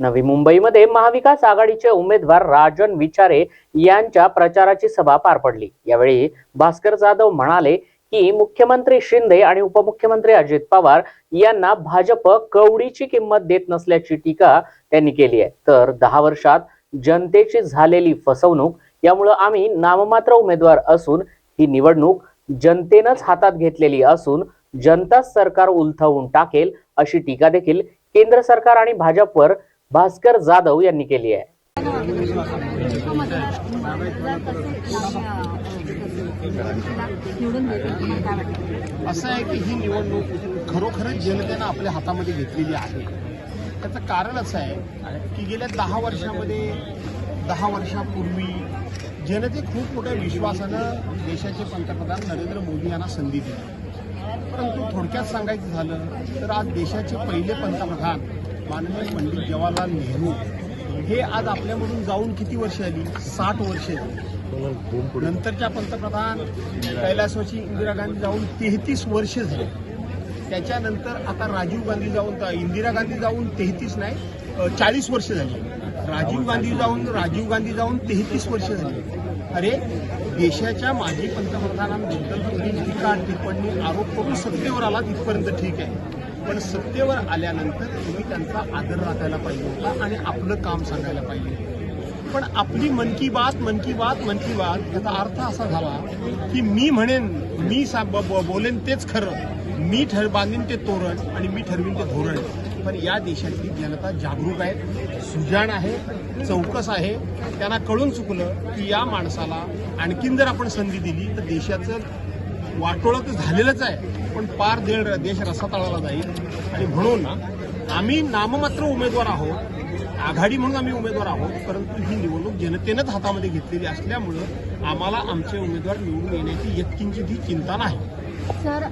नवी मुंबईमध्ये महाविकास आघाडीचे उमेदवार राजन विचारे यांच्या प्रचाराची सभा पार पडली. यावेळी भास्कर जाधव म्हणाले की मुख्यमंत्री शिंदे आणि उपमुख्यमंत्री अजित पवार यांना भाजप कवडीची किंमत देत नसल्याची टीका त्यांनी केली आहे. तर दहा वर्षात जनतेची झालेली फसवणूक यामुळं आम्ही नाममात्र उमेदवार असून ही निवडणूक जनतेनंच हातात घेतलेली असून जनताच सरकार उलथवून टाकेल अशी टीका देखील केंद्र सरकार आणि भाजपवर भास्कर जाधव यांनी केली आहे. असं आहे की ही निवडणूक खरोखरच जनतेनं आपल्या हातामध्ये घेतलेली आहे. त्याचं कारण असं आहे की गेल्या दहा वर्षामध्ये दहा वर्षापूर्वी जनते खूप मोठ्या विश्वासानं देशाचे पंतप्रधान नरेंद्र मोदी यांना संधी दिली. परंतु थोडक्यात सांगायचं झालं तर आज देशाचे पहिले पंतप्रधान माननीय पंडित जवाहरलाल नेहरू हे आज आपल्यामधून जाऊन किती वर्ष आली? साठ वर्ष नंतरच्या पंतप्रधान कैलासवाची इंदिरा गांधी जाऊन तेहतीस वर्ष झाली. त्याच्यानंतर आता राजीव गांधी जाऊन इंदिरा गांधी जाऊन तेहतीस नाही चाळीस वर्ष झाली. राजीव गांधी जाऊन राजीव गांधी जाऊन तेहतीस वर्ष झाली. अरे देशाच्या माजी पंतप्रधानांबद्दल तुम्ही टीका टिप्पणी आरोप करून सत्तेवर आला तिथपर्यंत ठीक आहे. पण सत्तेवर आल्यानंतर तुम्ही त्यांचा आदर राखायला पाहिजे होता आणि आपलं काम सांगायला पाहिजे पण आपली मन की बात मन की बात मन की बात याचा अर्थ असा झाला की मी म्हणेन मी सा- ब- ब- बोलेन तेच खरं. मी ठर बांधीन ते तोरण आणि मी ठरवीन ते धोरण. पण या देशातली जनता जागरूक आहे सुजाण आहे चौकस आहे. त्यांना कळून चुकलं की या माणसाला आणखीन जर आपण संधी दिली तर देशाचं वाटोळं तर झालेलंच आहे. पण पार देड देश रसातळाला जाईल. आणि म्हणून आम्ही नाममात्र उमेदवार आहोत आघाडी म्हणून आम्ही उमेदवार आहोत परंतु ही निवडणूक जनतेनंच हातामध्ये घेतलेली असल्यामुळं आम्हाला आमचे उमेदवार निवडून येण्याची यत्किंची ही चिंता नाही. सर